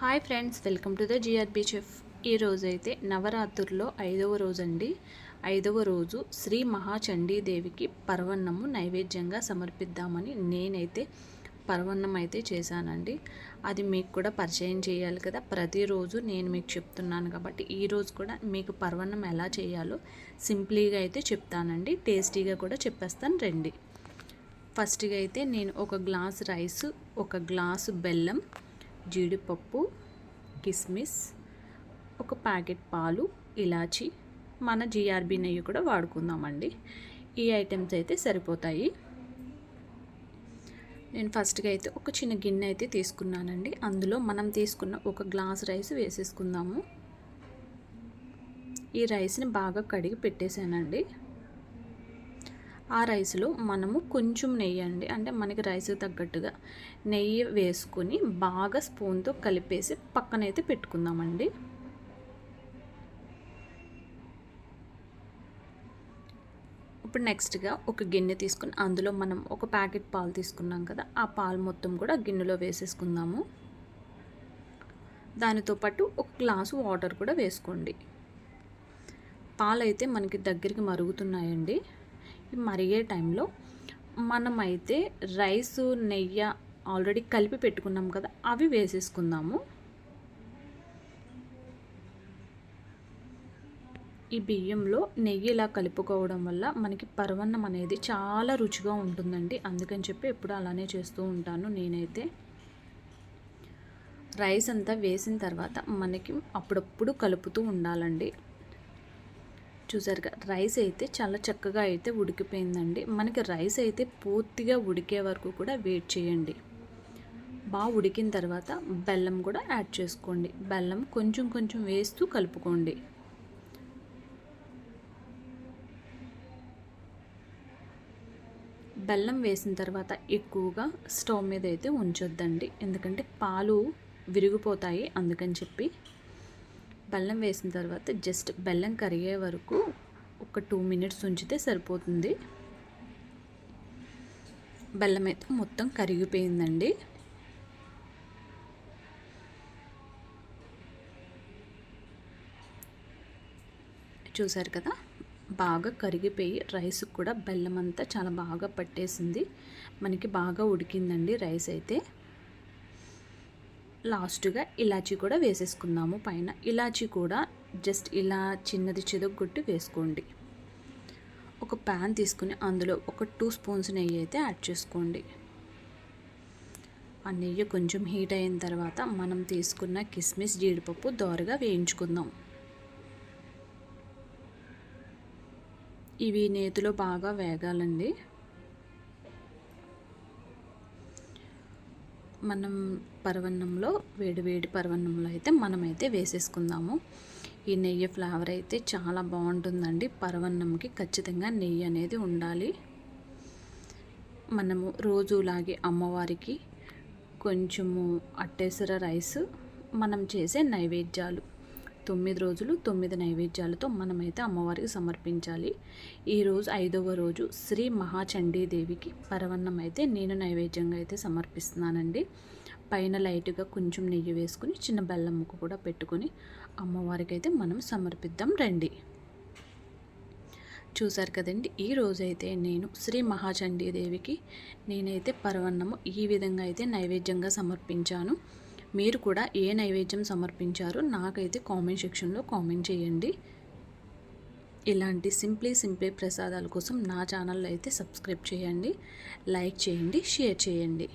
Hi friends welcome to the GRB chef ఈ రోజైతే అయితే నవరాత్రుల్లో ఐదవ రోజు అండి ఐదవ రోజు శ్రీ మహాచండీదేవికి పర్వన్నము నైవేద్యంగా సమర్పిద్దామని నేనైతే పర్వన్నం అయితే చేశానండి. అది మీకు కూడా పరిచయం చేయాలి కదా. ప్రతిరోజు నేను మీకు చెప్తున్నాను కాబట్టి ఈరోజు కూడా మీకు పర్వన్నం ఎలా చేయాలో సింప్లీగా అయితే చెప్తానండి. టేస్టీగా కూడా చెప్పేస్తాను రండి. ఫస్ట్గా అయితే నేను ఒక గ్లాస్ రైస్ ఒక గ్లాసు బెల్లం జీడిపప్పు కిస్మిస్ ఒక ప్యాకెట్ పాలు ఇలాచి. మన జిఆర్బి నెయ్యి కూడా వాడుకుందామండి. ఈ ఐటమ్స్ అయితే సరిపోతాయి. నేను ఫస్ట్గా అయితే ఒక చిన్న గిన్నె అయితే తీసుకున్నానండి. అందులో మనం తీసుకున్న ఒక గ్లాస్ రైస్ వేసేసుకుందాము. ఈ రైస్ని బాగా కడిగి పెట్టేశానండి. ఆ రైస్లో మనము కొంచెం నెయ్యి అండి. అంటే మనకి రైస్ తగ్గట్టుగా నెయ్యి వేసుకొని బాగా స్పూన్తో కలిపేసి పక్కనైతే పెట్టుకుందామండి. ఇప్పుడు నెక్స్ట్గా ఒక గిన్నె తీసుకుని అందులో మనం ఒక ప్యాకెట్ పాలు తీసుకున్నాం కదా ఆ పాలు మొత్తం కూడా గిన్నెలో వేసేసుకుందాము. దానితో పాటు ఒక గ్లాసు వాటర్ కూడా వేసుకోండి. పాలు అయితే మనకి దగ్గరికి మరుగుతున్నాయండి. మరిగే టైంలో మనమైతే రైస్ నెయ్యి ఆల్రెడీ కలిపి పెట్టుకున్నాం కదా అవి వేసేసుకుందాము. ఈ బియ్యంలో నెయ్యి ఇలా కలుపుకోవడం వల్ల మనకి పరవన్నం అనేది చాలా రుచిగా ఉంటుందండి. అందుకని చెప్పి ఎప్పుడు అలానే చేస్తూ ఉంటాను నేనైతే. రైస్ అంతా వేసిన తర్వాత మనకి అప్పుడప్పుడు కలుపుతూ ఉండాలండి. చూసారుగా రైస్ అయితే చాలా చక్కగా అయితే ఉడికిపోయిందండి. మనకి రైస్ అయితే పూర్తిగా ఉడికే వరకు కూడా వెయిట్ చేయండి. బాగా ఉడికిన తర్వాత బెల్లం కూడా యాడ్ చేసుకోండి. బెల్లం కొంచెం కొంచెం వేస్తూ కలుపుకోండి. బెల్లం వేసిన తర్వాత ఎక్కువగా స్టవ్ మీద అయితే ఉంచొద్దండి. ఎందుకంటే పాలు విరిగిపోతాయి అందుకని చెప్పి బెల్లం వేసిన తర్వాత జస్ట్ బెల్లం కరిగే వరకు ఒక టూ మినిట్స్ ఉంచితే సరిపోతుంది. బెల్లం అయితే మొత్తం కరిగిపోయిందండి. చూసారు కదా బాగా కరిగిపోయి రైస్ కూడా బెల్లం అంతా చాలా బాగా పట్టేసింది. మనకి బాగా ఉడికిందండి రైస్ అయితే. లాస్ట్గా ఇలాచీ కూడా వేసేసుకుందాము పైన. ఇలాచీ కూడా జస్ట్ ఇలా చిన్నది చెదగొట్టి వేసుకోండి. ఒక ప్యాన్ తీసుకుని అందులో ఒక టూ స్పూన్స్ నెయ్యి అయితే యాడ్ చేసుకోండి. ఆ నెయ్యి కొంచెం హీట్ అయిన తర్వాత మనం తీసుకున్న కిస్మిస్ జీడిపప్పు దోరగా వేయించుకుందాం. ఇవి నేతిలో బాగా వేగాలండి. మనం పరవన్నంలో వేడి వేడి పరవన్నంలో అయితే మనమైతే వేసేసుకుందాము. ఈ నెయ్యి ఫ్లేవర్ అయితే చాలా బాగుంటుందండి. పరవన్నంకి ఖచ్చితంగా నెయ్యి అనేది ఉండాలి. మనము రోజులాగే అమ్మవారికి కొంచెము అట్టేసర రైస్ మనం చేసే నైవేద్యాలు. తొమ్మిది రోజులు తొమ్మిది నైవేద్యాలతో మనమైతే అమ్మవారికి సమర్పించాలి. ఈరోజు ఐదవ రోజు శ్రీ మహాచండీదేవికి పరవన్నం అయితే నేను నైవేద్యంగా అయితే సమర్పిస్తున్నానండి. పైన లైట్గా కొంచెం నెయ్యి వేసుకుని చిన్న బెల్లం ముక్క కూడా పెట్టుకొని అమ్మవారికి అయితే మనం సమర్పిద్దాం రండి. చూసారు కదండి ఈ రోజైతే నేను శ్రీ మహాచండీదేవికి నేనైతే పరవన్నము ఈ విధంగా అయితే నైవేద్యంగా సమర్పించాను. మీరు కూడా ఏ నైవేద్యం సమర్పించారో నాకైతే కామెంట్ సెక్షన్లో కామెంట్ చేయండి. ఇలాంటి సింప్లీ సింప్లీ ప్రసాదాల కోసం నా ఛానల్లో అయితే సబ్స్క్రైబ్ చేయండి. లైక్ చేయండి షేర్ చేయండి.